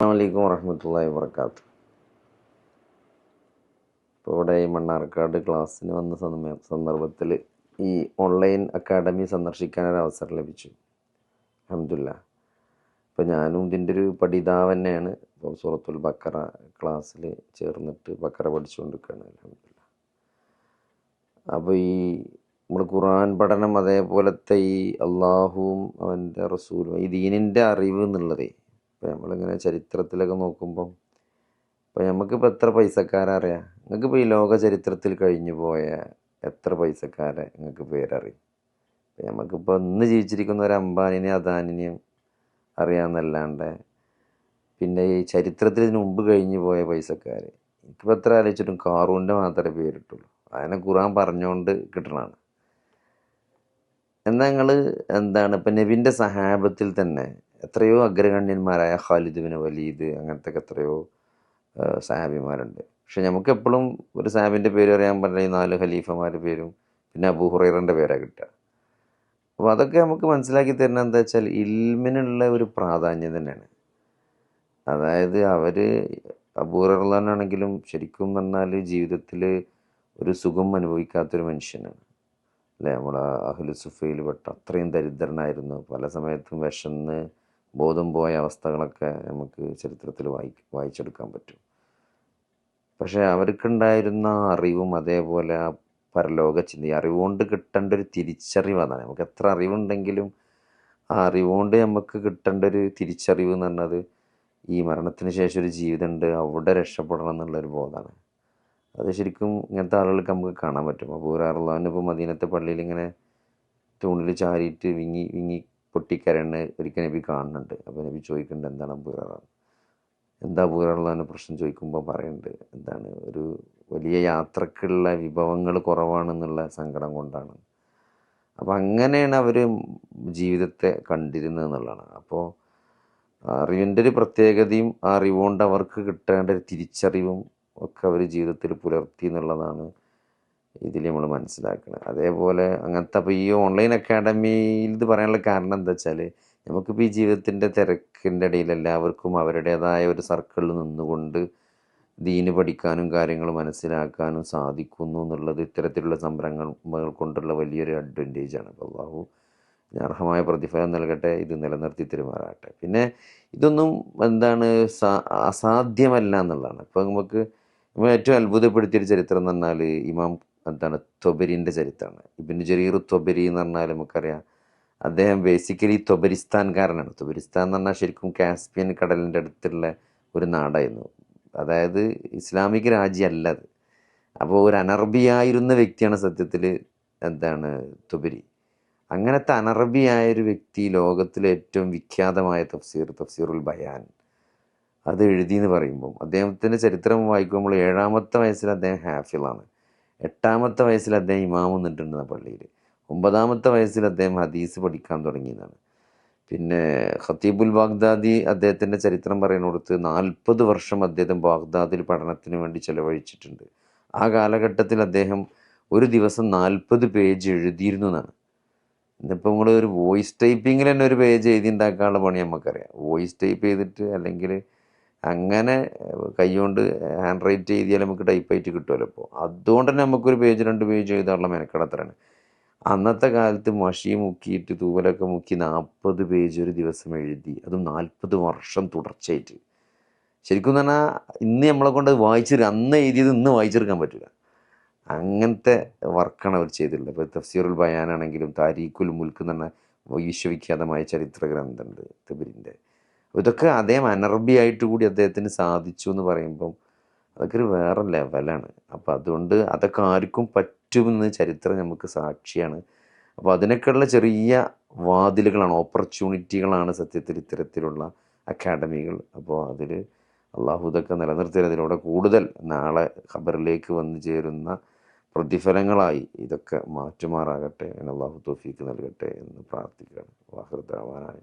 അസ്സാമലൈക്കും വറഹമത്തല്ലാഹി വർക്കാത്ത് ഇപ്പോൾ ഇവിടെ ഈ മണ്ണാർക്കാട് ക്ലാസ്സിന് വന്ന സമയ സന്ദർഭത്തിൽ ഈ ഓൺലൈൻ അക്കാഡമി സന്ദർശിക്കാനൊരു അവസരം ലഭിച്ചു. അഹമ്മദില്ല അപ്പോൾ ഞാനും ഇതിന്റെ ഒരു പഠിതാവ് തന്നെയാണ്. ഇപ്പോൾ സൂറത്തുൽ ബക്കറ ക്ലാസ്സിൽ ചേർന്നിട്ട് ബക്കറ പഠിച്ചുകൊണ്ടിരിക്കുകയാണ് അലഹമില്ല അപ്പോൾ ഈ നമ്മൾ ഖുറാൻ പഠനം അതേപോലത്തെ ഈ അള്ളാഹുവും അവന്റെ റസൂലും ഈ ദീനിന്റെ അറിവ് എന്നുള്ളതേ ഇപ്പം നമ്മളിങ്ങനെ ചരിത്രത്തിലൊക്കെ നോക്കുമ്പം ഇപ്പം നമുക്കിപ്പോൾ എത്ര പൈസക്കാരറിയാം നിങ്ങൾക്കിപ്പോൾ ഈ ലോക ചരിത്രത്തിൽ കഴിഞ്ഞു പോയ എത്ര പൈസക്കാരെ നിങ്ങൾക്ക് പേരറിയും? ഇപ്പം നമുക്കിപ്പോൾ ഇന്ന് ജീവിച്ചിരിക്കുന്ന ഒരു അംബാനിനെയും അദാനിനെയും അറിയാമെന്നല്ലാണ്ട് പിന്നെ ഈ ചരിത്രത്തിൽ ഇതിന് മുമ്പ് കഴിഞ്ഞു പോയ പൈസക്കാർ എനിക്കിപ്പോൾ എത്ര ആലോചിച്ചിട്ടും കാറൂന്റെ മാത്രമേ പേരിട്ടുള്ളൂ. അതിനെ ഖുറാൻ പറഞ്ഞുകൊണ്ട് കിട്ടണതാണ്. എന്നാൽ നിങ്ങൾ എന്താണ് ഇപ്പം നബിന്റെ സഹാബത്തിൽ തന്നെ എത്രയോ അഗ്രഗണ്യന്മാരായ ഖാലിദ് ബിൻ വലീദ് അങ്ങനത്തെ എത്രയോ സാഹാബിമാരുണ്ട്. പക്ഷെ നമുക്ക് എപ്പോഴും ഒരു സാഹിബിന്റെ പേര് അറിയാൻ പറ്റില്ല ഈ നാല് ഖലീഫമാരുടെ പേരും പിന്നെ അബൂ ഹുറൈറന്റെ പേരാണ് കിട്ടുക. അപ്പോൾ അതൊക്കെ നമുക്ക് മനസ്സിലാക്കി തരുന്നത് എന്താ വെച്ചാൽ ഇൽമിനുള്ള ഒരു പ്രാധാന്യം തന്നെയാണ്. അതായത് അവർ അബൂറലാനാണെങ്കിലും ശരിക്കും പറഞ്ഞാൽ ജീവിതത്തിൽ ഒരു സുഖം അനുഭവിക്കാത്തൊരു മനുഷ്യനാണ്. അല്ലേ? നമ്മുടെ അഹ്ലു സുഫയിൽ പെട്ട അത്രയും ദരിദ്രനായിരുന്നു. പല സമയത്തും വിശന്ന് ബോധം പോയ അവസ്ഥകളൊക്കെ നമുക്ക് ചരിത്രത്തിൽ വായി വായിച്ചെടുക്കാൻ പറ്റും. പക്ഷേ അവർക്കുണ്ടായിരുന്ന അറിവും അതേപോലെ ആ പരലോക ചിന്ത അറിവുകൊണ്ട് കിട്ടേണ്ട ഒരു തിരിച്ചറിവ് അതാണ്. നമുക്ക് എത്ര അറിവുണ്ടെങ്കിലും ആ അറിവുകൊണ്ട് നമുക്ക് കിട്ടേണ്ട ഒരു തിരിച്ചറിവ് എന്ന് പറഞ്ഞത് ഈ മരണത്തിന് ശേഷം ഒരു ജീവിതമുണ്ട് അവിടെ രക്ഷപ്പെടണം എന്നുള്ളൊരു ബോധമാണ്. അത് ശരിക്കും ഇങ്ങനത്തെ ആളുകൾക്ക് നമുക്ക് കാണാൻ പറ്റും. അപ്പോൾ ഇപ്പോൾ മദീനത്തെ പള്ളിയിൽ ഇങ്ങനെ തൂണിൽ ചാരിയിട്ട് വിങ്ങി വിങ്ങി പൊട്ടിക്കരണ് ഒരിക്കൽ നബി കാണുന്നുണ്ട്. അപ്പോൾ നബി ചോദിക്കുന്നുണ്ട് എന്താണ് ബുറ എന്താ അബൂറാറിന് പ്രശ്നം ചോദിക്കുമ്പോൾ പറയുന്നുണ്ട് എന്താണ് ഒരു വലിയ യാത്രക്കുള്ള വിഭവങ്ങൾ കുറവാണെന്നുള്ള സങ്കടം കൊണ്ടാണ്. അപ്പോൾ അങ്ങനെയാണ് അവർ ജീവിതത്തെ കണ്ടിരുന്നത് എന്നുള്ളതാണ്. അപ്പോൾ അറിവിന്റെ ഒരു പ്രത്യേകതയും ആ അറിവുകൊണ്ട് അവർക്ക് കിട്ടേണ്ട ഒരു തിരിച്ചറിവും ഒക്കെ അവർ ജീവിതത്തിൽ പുലർത്തി എന്നുള്ളതാണ് ഇതിൽ നമ്മൾ മനസ്സിലാക്കണം. അതേപോലെ അങ്ങനത്തെ അപ്പോൾ ഈ ഓൺലൈൻ അക്കാഡമിയിൽ ഇത് പറയാനുള്ള കാരണം എന്താ വെച്ചാൽ നമുക്കിപ്പോൾ ഈ ജീവിതത്തിന്റെ തിരക്കിന്റെ ഇടയിൽ എല്ലാവർക്കും അവരുടേതായ ഒരു സർക്കിളിൽ നിന്നുകൊണ്ട് ദീന് പഠിക്കാനും കാര്യങ്ങൾ മനസ്സിലാക്കാനും സാധിക്കുന്നു എന്നുള്ളത് ഇത്തരത്തിലുള്ള സംരംഭങ്ങൾ കൊണ്ടുള്ള വലിയൊരു ആണ്. അപ്പോൾ അള്ളാഹു അർഹമായ പ്രതിഫലം നൽകട്ടെ ഇത് നിലനിർത്തി തെരുമാറാകട്ടെ. പിന്നെ ഇതൊന്നും എന്താണ് അസാധ്യമല്ല എന്നുള്ളതാണ്. ഇപ്പോൾ നമുക്ക് നമ്മൾ ഏറ്റവും അത്ഭുതപ്പെടുത്തിയൊരു ചരിത്രം എന്ന് പറഞ്ഞാൽ ഇമാം എന്താണ് ത്വബരിന്റെ ചരിത്രമാണ്. ഇബിൻ ജരീർ ത്വബരി എന്ന് പറഞ്ഞാൽ നമുക്കറിയാം. അദ്ദേഹം ബേസിക്കലി ത്വബരിസ്ഥാൻകാരനാണ്. ത്വബരിസ്ഥാൻ എന്ന് പറഞ്ഞാൽ ശരിക്കും കാസ്പിയൻ കടലിന്റെ അടുത്തുള്ള ഒരു നാടായിരുന്നു. അതായത് ഇസ്ലാമിക രാജ്യമല്ല അത്. അപ്പോൾ ഒരു അനർബിയായിരുന്ന വ്യക്തിയാണ് സത്യത്തിൽ എന്താണ് തുബരി അങ്ങനത്തെ അനറബിയായ ഒരു വ്യക്തി ലോകത്തിലെ ഏറ്റവും വിഖ്യാതമായ തഫ്സീർ തഫ്സീറുൽ ബയാൻ. അത് എഴുതി എന്ന് പറയുമ്പം അദ്ദേഹത്തിന്റെ ചരിത്രം വായിക്കുമ്പോൾ ഏഴാമത്തെ വയസ്സിൽ അദ്ദേഹം ഹാഫിളാണ്. എട്ടാമത്തെ വയസ്സിൽ അദ്ദേഹം ഇമാം നിന്നിട്ടുണ്ട് പള്ളിയിൽ ഒമ്പതാമത്തെ വയസ്സിൽ അദ്ദേഹം ഹദീസ് പഠിക്കാൻ തുടങ്ങിയതാണ്. പിന്നെ ഖത്തീബുൽ ബാഗ്ദാദി അദ്ദേഹത്തിന്റെ ചരിത്രം പറയുന്നിടത്ത് നാൽപ്പത് വർഷം അദ്ദേഹം ബാഗ്ദാദിൽ പഠനത്തിന് വേണ്ടി ചെലവഴിച്ചിട്ടുണ്ട്. ആ കാലഘട്ടത്തിൽ അദ്ദേഹം ഒരു ദിവസം നാൽപ്പത് പേജ് എഴുതിയിരുന്നു എന്നാണ്. ഇന്നിപ്പോൾ നമ്മൾ ഒരു വോയിസ് ടൈപ്പിങ്ങിൽ തന്നെ ഒരു പേജ് എഴുതി ഉണ്ടാക്കാനുള്ള പണി നമുക്കറിയാം വോയിസ് ടൈപ്പ് ചെയ്തിട്ട് അല്ലെങ്കിൽ അങ്ങനെ കൈകൊണ്ട് ഹാൻഡ് റൈറ്റ് ചെയ്താൽ നമുക്ക് ടൈപ്പ് ആയിട്ട് കിട്ടുമല്ലോ ഇപ്പോൾ അതുകൊണ്ട് തന്നെ നമുക്കൊരു പേജ് രണ്ട് പേജ് എഴുതാനുള്ള മെനക്കെടത്രയാണ് അന്നത്തെ കാലത്ത് മഷി മുക്കിയിട്ട് തൂവലൊക്കെ മുക്കി നാൽപ്പത് പേജ് ഒരു ദിവസം എഴുതി. അതും നാൽപ്പത് വർഷം തുടർച്ചയായിട്ട്. ശരിക്കും പറഞ്ഞാൽ ഇന്ന് നമ്മളെ കൊണ്ട് അത് വായിച്ചെടുക്കുക അന്ന് എഴുതിയത് ഇന്ന് വായിച്ചെടുക്കാൻ പറ്റില്ല അങ്ങനത്തെ വർക്കാണ് അവർ ചെയ്തിട്ടുള്ളത്. ഇപ്പോൾ തഫ്സീറുൽ ബയാനാണെങ്കിലും താരീഖുൽ മുൽക്ക് എന്ന് പറഞ്ഞ വിശ്വവിഖ്യാതമായ ചരിത്ര ഗ്രന്ഥമുണ്ട് തബിരിന്റെ. ഇതൊക്കെ അദ്ദേഹം അനർബി ആയിട്ട് കൂടി അദ്ദേഹത്തിന് സാധിച്ചു എന്ന് പറയുമ്പം അതൊക്കെ ഒരു വേറെ ലെവലാണ്. അപ്പോൾ അതുകൊണ്ട് അതൊക്കെ ആർക്കും പറ്റുമെന്ന് ചരിത്രം നമുക്ക് സാക്ഷിയാണ്. അപ്പോൾ അതിനൊക്കെയുള്ള ചെറിയ വാതിലുകളാണ് ഓപ്പർച്യൂണിറ്റികളാണ് സത്യത്തിൽ ഇത്തരത്തിലുള്ള അക്കാഡമികൾ. അപ്പോൾ അതിൽ അള്ളാഹു ഇതൊക്കെ നിലനിർത്തിയതിലൂടെ കൂടുതൽ നാളെ ഖബറിലേക്ക് വന്നു ചേരുന്ന പ്രതിഫലങ്ങളായി ഇതൊക്കെ മാറ്റുമാറാകട്ടെ അള്ളാഹു തോഫീക്ക് നൽകട്ടെ എന്ന് പ്രാർത്ഥിക്കുകയാണ്. വാഹൃദാവാനായി